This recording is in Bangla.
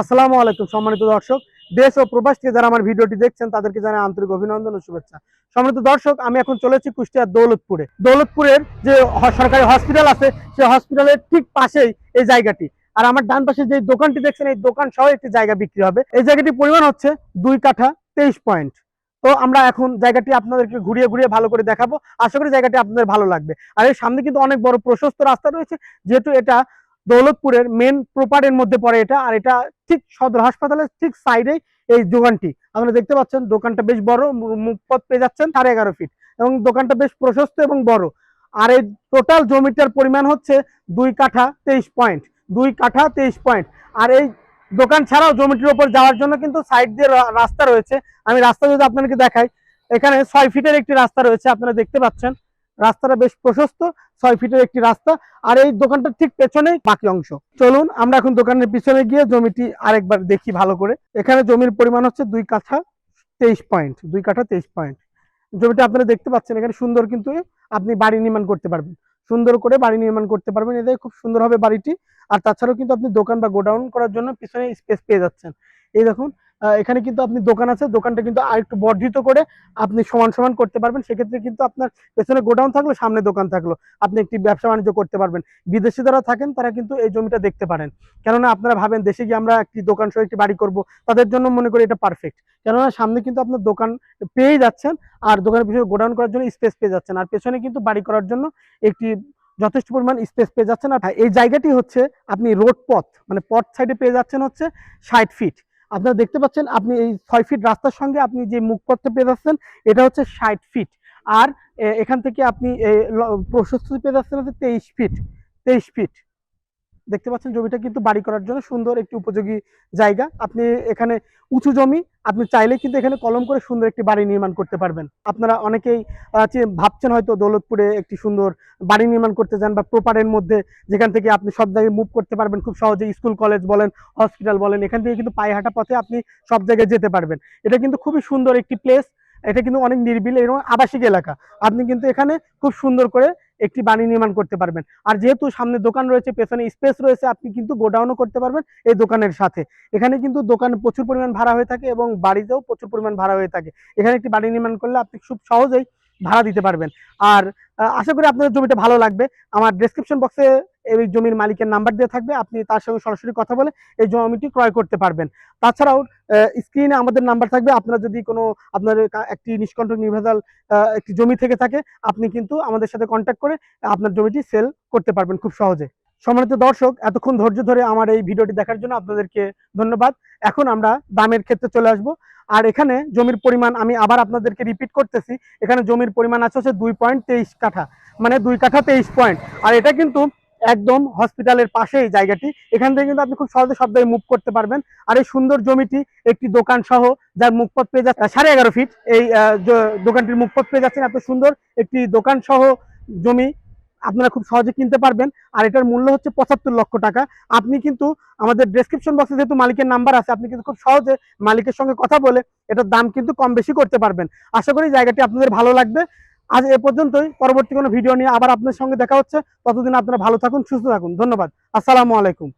আসসালামু আলাইকুম সম্মানিত দর্শক। দেশ ও প্রবাস থেকে যারা আমার ভিডিওটি দেখছেন, তাদেরকে জানাই আন্তরিক অভিনন্দন ও শুভেচ্ছা। সম্মানিত দর্শক, আমি এখন চলেছি কুষ্টিয়ার দৌলতপুরে। দৌলতপুরের যে সরকারি হসপিটাল আছে সেই হসপিটালের ঠিক পাশেই এই জায়গাটি। আর আমার ডান পাশে যে দোকানটি দেখছেন, এই দোকান সহ একটি জায়গা বিক্রি হবে। এই জায়গাটির পরিমাণ হচ্ছে দুই কাঠা তেইশ পয়েন্ট। তো আমরা এখন জায়গাটি আপনাদেরকে ঘুরিয়ে ঘুরিয়ে ভালো করে দেখাবো। আশা করি জায়গাটি আপনাদের ভালো লাগবে। আর এর সামনে কিন্তু অনেক বড় প্রশস্ত রাস্তা রয়েছে। যেহেতু এটা দৌলতপুরের মেন প্রপারের মধ্যে পড়ে এটা, আর এটা ঠিক সদর হাসপাতালের ঠিক সাইডেই এই দোকানটি। আপনারা দেখতে পাচ্ছেন দোকানটা বেশ বড় মুখপথ পেয়ে যাচ্ছেন সাড়ে এগারো ফিট এবং দোকানটা বেশ প্রশস্ত এবং বড়। আর এই টোটাল জমিটার পরিমাণ হচ্ছে দুই কাঠা তেইশ পয়েন্ট দুই কাঠা তেইশ পয়েন্ট আর এই দোকান ছাড়াও জমিটির উপর যাওয়ার জন্য কিন্তু সাইড দিয়ে রাস্তা রয়েছে। আমি রাস্তা যদি আপনাদেরকে দেখাই, এখানে ছয় ফিটের একটি রাস্তা রয়েছে, আপনারা দেখতে পাচ্ছেন। রাস্তাটা বেশ প্রশস্ত, ছয় ফিটের একটি রাস্তা, আর এই দোকানটার ঠিক পেছনে বাকি অংশ। চলুন, আমরা এখন দোকানের পিছনে গিয়ে জমিটি আরেকবার দেখি ভালো করে। এখানে জমির পরিমাণ হচ্ছে দুই কাঠা তেইশ পয়েন্ট, দুই কাঠা তেইশ পয়েন্ট। জমিটা আপনারা দেখতে পাচ্ছেন, এখানে সুন্দর কিন্তু আপনি বাড়ি নির্মাণ করতে পারবেন। সুন্দর করে বাড়ি নির্মাণ করতে পারবেন, এতে খুব সুন্দর হবে বাড়িটি। আর তাছাড়াও কিন্তু আপনি দোকান বা গোডাউন করার জন্য পিছনে স্পেস পেয়ে যাচ্ছেন। এই দেখুন এখানে কিন্তু আপনি দোকান আছে, দোকানটা কিন্তু আরেকটু বর্ধিত করে আপনি সমান সমান করতে পারবেন। সেক্ষেত্রে কিন্তু আপনার পেছনে গোডাউন থাকল, সামনে দোকান থাকল। আপনি একটি ব্যবসা বাণিজ্য করতে পারবেন। বিদেশি যারা থাকেন, তারা কিন্তু এই জমিটা দেখতে পারেন। কেননা আপনারা ভাবেন, দেশে গিয়ে আমরা একটি দোকান সহ একটি বাড়ি করব, তাদের জন্য মনে করি এটা পারফেক্ট কেননা সামনে কিন্তু আপনার দোকান পেয়ে যাচ্ছেন, আর দোকানের পিছনে গোডাউন করার জন্য স্পেস পেয়ে যাচ্ছেন। আর পেছনে কিন্তু বাড়ি করার জন্য একটি যথেষ্ট পরিমাণ স্পেস পেয়ে যাচ্ছেন। আর এই জায়গাটি হচ্ছে, আপনি রোড পথ মানে পথ সাইডে পেয়ে যাচ্ছেন হচ্ছে ষাট ফিট আপনারা দেখতে পাচ্ছেন আপনি এই ছয় ফিট রাস্তার সঙ্গে আপনি যে মুখপথটা পেয়ে যাচ্ছেন, এটা হচ্ছে ষাট ফিট আর এখান থেকে আপনি প্রশস্ত পেয়ে যাচ্ছেন হচ্ছে তেইশ ফিট তেইশ ফিট দেখতে পাচ্ছেন জমিটা কিন্তু বাড়ি করার জন্য সুন্দর একটি উপযোগী জায়গা। আপনি এখানে উঁচু জমি, আপনি চাইলে কিন্তু এখানে কলম করে সুন্দর একটি বাড়ি নির্মাণ করতে পারবেন। আপনারা অনেকেই ভাবছেন হয়তো দৌলতপুরে একটি সুন্দর বাড়ি নির্মাণ করতে চান বা প্রপারের মধ্যে যেখান থেকে আপনি সব জায়গায় মুভ করতে পারবেন, খুব সহজে স্কুল কলেজ বলেন হসপিটাল বলেন, এখান থেকে কিন্তু পায়ে হাঁটা পথে আপনি সব জায়গায় যেতে পারবেন। এটা কিন্তু খুবই সুন্দর একটি প্লেস এটা কিন্তু অনেক নির্বিল এবং আবাসিক এলাকা। আপনি কিন্তু এখানে খুব সুন্দর করে একটি বাড়ি নির্মাণ করতে পারবেন। আর যেহেতু সামনে দোকান রয়েছে, পেছনে স্পেস রয়েছে, আপনি কিন্তু গোডাউনও করতে পারবেন এই দোকানের সাথে। এখানে কিন্তু দোকান প্রচুর পরিমাণ ভাড়া হয়ে থাকে এবং বাড়িতেও প্রচুর পরিমাণ ভাড়া হয়ে থাকে। এখানে একটি বাড়ি নির্মাণ করলে আপনি খুব সহজেই ভাড়া দিতে পারবেন। আর আশা করি আপনার জমিটা ভালো লাগবে। আমার ডেসক্রিপশন বক্সে এই জমির মালিকের নাম্বার দেওয়া থাকবে। আপনি তার সঙ্গে সরাসরি কথা বলে এই জমিটি ক্রয় করতে পারবেন। তাছাড়াও স্ক্রিনে আমাদের নাম্বার থাকবে। আপনার যদি কোনো আপনার একটি নিষ্কণ্টক নির্ভেজাল একটি জমি থেকে থাকে, আপনি কিন্তু আমাদের সাথে কন্ট্যাক্ট করে আপনার জমিটি সেল করতে পারবেন খুব সহজে। সম্মানিত দর্শক, এতক্ষণ ধৈর্য ধরে আমার এই ভিডিওটি দেখার জন্য আপনাদেরকে ধন্যবাদ। এখন আমরা দামের ক্ষেত্রে চলে আসব। আর এখানে জমির পরিমাণ আমি আবার আপনাদেরকে রিপিট করতেছি। এখানে জমির পরিমাণ আছে হচ্ছে দুই পয়েন্ট তেইশ কাঠা। মানে দুই কাঠা তেইশ পয়েন্ট আর এটা কিন্তু একদম হসপিটালের পাশেই জায়গাটি। এখান থেকে কিন্তু আপনি খুব সহজে জায়গায় মুভ করতে পারবেন। আর এই সুন্দর জমিটি একটি দোকান সহ যার মুখপথ পেয়ে যাচ্ছে সাড়ে এগারো ফিট এই দোকানটির মুখপথ পেয়ে যাচ্ছেন। এত সুন্দর একটি দোকান সহ জমি আপনারা খুব সহজে কিনতে পারবেন। আর এটার মূল্য হচ্ছে পঁচাত্তর লক্ষ টাকা। আপনি কিন্তু আমাদের ডেসক্রিপশন বক্সে যেহেতু মালিকের নাম্বার আছে, আপনি কিন্তু খুব সহজে মালিকের সঙ্গে কথা বলে এটার দাম কিন্তু কম বেশি করতে পারবেন। আশা করি জায়গাটি আপনাদের ভালো লাগবে। আজ এ পর্যন্তই। পরবর্তী কোনো ভিডিও নিয়ে আবার আপনার সঙ্গে দেখা হচ্ছে। ততদিন আপনারা ভালো থাকুন, সুস্থ থাকুন। ধন্যবাদ। আসসালামু আলাইকুম।